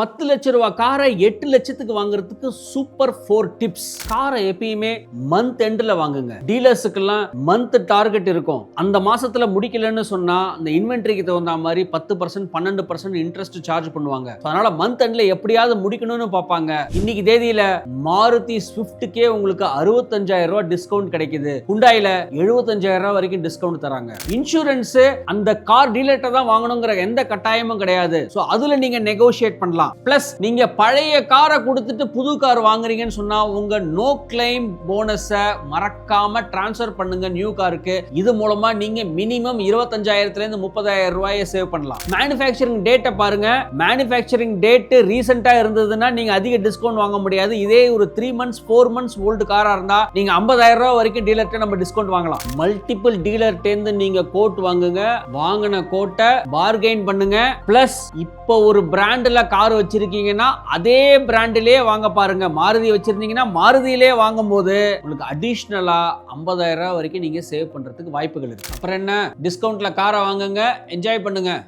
பத்து லட்ச ரூபா காரை எட்டு லட்சத்துக்கு வாங்குறதுக்கு சூப்பர் ஃபோர் டிப்ஸ் காரை எப்பயுமே மந்த் எண்ட்ல வாங்குங்க. டீலர்ஸுக்கெல்லாம் மந்த் டார்கெட் இருக்கும். அந்த மாசத்துல முடிக்கலன்னு சொன்னா அந்த இன்வென்ட்ரிக்கு தகுந்த மாதிரி பத்து பர்சன்ட் பன்னெண்டு பர்சன்ட் இன்ட்ரெஸ்ட் சார்ஜ் பண்ணுவாங்க. அதனால மந்த் எண்ட்ல எப்படியாவது முடிக்கணும்னு பார்ப்பாங்க. இன்னைக்கு தேதியில மாருதி ஸ்விஃப்ட்டுக்கே உங்களுக்கு அறுபத்தஞ்சாயிரம் ரூபாய் டிஸ்கவுண்ட் கிடைக்குது. குண்டாயில எழுபத்தஞ்சாயிரம் ரூபாய் வரைக்கும் டிஸ்கவுண்ட் தராங்க. இன்சூரன்ஸ் அந்த கார் டீலர்கிட்ட தான் வாங்கணுங்கிற எந்த கட்டாயமும் கிடையாது. ஸோ அதுல நீங்க நெகோஷியேட் பண்ணலாம். பிளஸ் நீங்க பழைய காரை கொடுத்துட்டு புது கார் வாங்குறீங்கன்னு சொன்னா உங்க நோ கிளைம் போனஸை மறக்காம டிரான்ஸ்ஃபர் பண்ணுங்க நியூ காருக்கு இது மூலமா நீங்க மினிமம் இருபத்தஞ்சாயிரத்துல இருந்து முப்பதாயிரம் ரூபாயை சேவ் பண்ணலாம். மேனுஃபேக்சரிங் டேட்டை பாருங்க. மேனுஃபேக்சரிங் டேட்டு ரீசெண்டா இருந்ததுன்னா நீங்க அதிக டிஸ்கவுண்ட் வாங்க முடியாது. இதே ஒரு three months four months old காரா இருந்தா நீங்க ஐம்பதாயிரம் ரூபாய் வரைக்கும் டீலர்கிட்ட நம்ம டிஸ்கவுண்ட் வாங்கலாம். மல்டிபிள் டீலர்கிட்டேருந்து நீங்க கோட் வாங்குங்க. வாங்கின கோட்டை பார்கெயின் பண்ணுங்க. பிளஸ் இப்போ ஒரு பிராண்டில் கார் வச்சுருக்கீங்கன்னா அதே பிராண்டிலே வாங்க பாருங்க. மாருதி வச்சுருந்தீங்கன்னா மாருதியிலே வாங்கும்போது உங்களுக்கு அடிஷ்னலாக ஐம்பதாயிரம் ரூபா வரைக்கும் நீங்கள் சேவ் பண்ணுறதுக்கு வாய்ப்புகள் இருக்குது அப்புறம் என்ன? டிஸ்கவுண்ட்டில் காரை வாங்குங்க. என்ஜாய் பண்ணுங்கள்